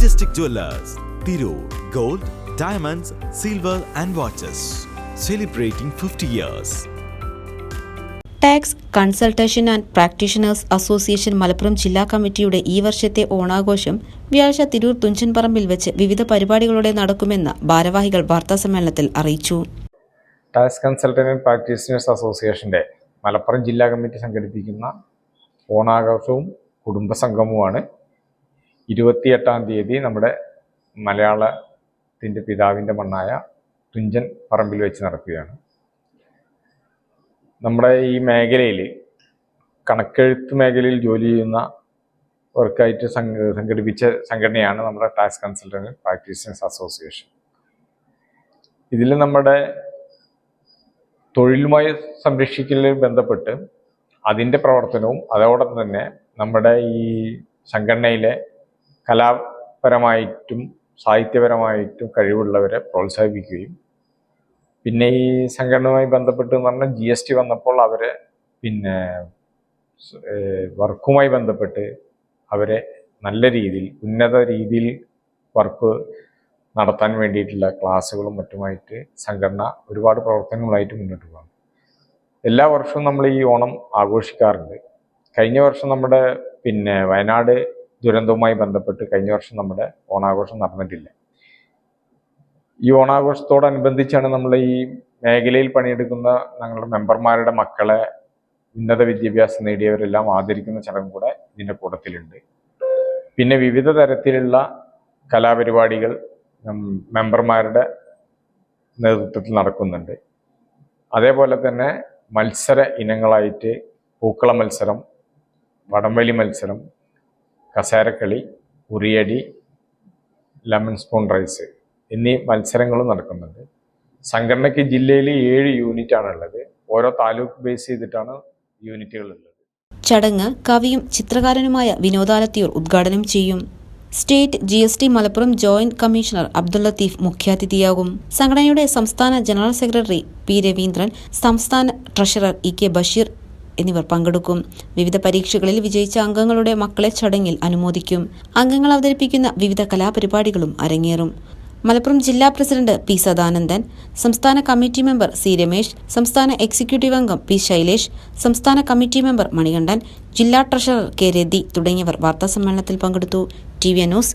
Majestic Jewellers Tirur gold diamonds silver and watches celebrating fifty years tax consultation and practitioners association Malappuram ജില്ലാ കമ്മിറ്റിയുടെ ഈ വർഷത്തെ ഓണാഘോഷം വ്യാഴാഴ്ച തിരൂർ തുഞ്ചൻപറമ്പിൽ വെച്ച് വിവിധ പരിപാടികളോടെ നടക്കുമെന്ന് ഭാരവാഹികൾ വാർത്താസമ്മേളനത്തിൽ അറിയിച്ചു. ടാക്സ് കൺസൾട്ടന്റ് ആൻഡ് പ്രാക്ടീഷണേഴ്സ് അസോസിയേഷന്റെ മലപ്പുറം ജില്ലാ കമ്മിറ്റി സംഘടിപ്പിക്കുന്ന ഓണാഘോഷവും കുടുംബസംഗമവുമാണ് ഇരുപത്തിയെട്ടാം തീയതി നമ്മുടെ മലയാളത്തിന്റെ പിതാവിന്റെ മണ്ണായ തുഞ്ചൻ പറമ്പിൽ വെച്ച് നടക്കുകയാണ്. നമ്മുടെ ഈ മേഖലയിൽ കണക്കെഴുത്ത് മേഖലയിൽ ജോലി ചെയ്യുന്ന വർക്കായിട്ട് സംഘടിപ്പിച്ച സംഘടനയാണ് നമ്മുടെ ടാക്സ് കൺസൾട്ടന്റ് പ്രാക്ടീഷണേഴ്സ് അസോസിയേഷൻ. ഇതിൽ നമ്മുടെ തൊഴിലുമായി സംരക്ഷിക്കലിൽ ബന്ധപ്പെട്ട് അതിന്റെ പ്രവർത്തനവും അതോടൊപ്പം തന്നെ നമ്മുടെ ഈ സംഘടനയിലെ കലാപരമായിട്ടും സാഹിത്യപരമായിട്ടും കഴിവുള്ളവരെ പ്രോത്സാഹിപ്പിക്കുകയും പിന്നെ ഈ സംഘടനയുമായി ബന്ധപ്പെട്ട് എന്ന് പറഞ്ഞാൽ ജി എസ് ടി വന്നപ്പോൾ അവരെ പിന്നെ വർക്കുമായി ബന്ധപ്പെട്ട് അവരെ നല്ല രീതിയിൽ ഉന്നത രീതിയിൽ വർക്ക് നടത്താൻ വേണ്ടിയിട്ടുള്ള ക്ലാസ്സുകളും മറ്റുമായിട്ട് സംഘടന ഒരുപാട് പ്രവർത്തനങ്ങളായിട്ട് മുന്നോട്ട് പോകുന്നു എല്ലാ വർഷവും നമ്മൾ ഈ ഓണം ആഘോഷിക്കാറുണ്ട്. കഴിഞ്ഞ വർഷം നമ്മുടെ പിന്നെ വയനാട് ദുരന്തവുമായി ബന്ധപ്പെട്ട് കഴിഞ്ഞ വർഷം നമ്മുടെ ഓണാഘോഷം നടന്നിട്ടില്ല. ഈ ഓണാഘോഷത്തോടനുബന്ധിച്ചാണ് നമ്മൾ ഈ മേഖലയിൽ പണിയെടുക്കുന്ന ഞങ്ങളുടെ മെമ്പർമാരുടെ മക്കളെ ഉന്നത വിദ്യാഭ്യാസം നേടിയവരെല്ലാം ആദരിക്കുന്ന ചടങ്ങ് കൂടെ ഇതിന്റെ കൂട്ടത്തിലുണ്ട്. പിന്നെ വിവിധ തരത്തിലുള്ള കലാപരിപാടികൾ മെമ്പർമാരുടെ നേതൃത്വത്തിൽ നടക്കുന്നുണ്ട്. അതേപോലെ തന്നെ മത്സര ഇനങ്ങളായിട്ട് പൂക്കള മത്സരം വടംവലി മത്സരം കസേരക്കളി ഉറിയടി ലെമൺ സ്പൂൺ റൈസ് എന്നീ മത്സരങ്ങളും നടക്കുന്നുണ്ട്. സംഘടനയ്ക്ക് ജില്ലയിൽ ഏഴ് യൂണിറ്റ് ഉള്ളത് ഓരോ താലൂക്ക് ബേസ് ചെയ്തിട്ടാണ് യൂണിറ്റുകൾ ഉള്ളത് ചടങ്ങ് കവിയും ചിത്രകാരനുമായ വിനോദാലത്തിയൂർ ഉദ്ഘാടനം ചെയ്യും. State G S T Malappuram joint commissioner Abdul Latheef മുഖ്യാതിഥിയാകും. സംഘടനയുടെ സംസ്ഥാന ജനറൽ സെക്രട്ടറി പി രവീന്ദ്രൻ സംസ്ഥാന ട്രഷറർ ഇ കെ ബഷീർ എന്നിവർ പങ്കെടുക്കും. വിവിധ പരീക്ഷകളിൽ വിജയിച്ച അംഗങ്ങളുടെ മക്കളെ ചടങ്ങിൽ അനുമോദിക്കും. അംഗങ്ങൾ അവതരിപ്പിക്കുന്ന വിവിധ കലാപരിപാടികളും അരങ്ങേറും. മലപ്പുറം ജില്ലാ പ്രസിഡന്റ് പി സദാനന്ദൻ സംസ്ഥാന കമ്മിറ്റി മെമ്പർ സി രമേശ് സംസ്ഥാന എക്സിക്യൂട്ടീവ് അംഗം പി ശൈലേഷ് സംസ്ഥാന കമ്മിറ്റി മെമ്പർ മണികണ്ഠൻ ജില്ലാ ട്രഷറർ കെ രതി തുടങ്ങിയവർ വാർത്താസമ്മേളനത്തിൽ പങ്കെടുത്തു. T V news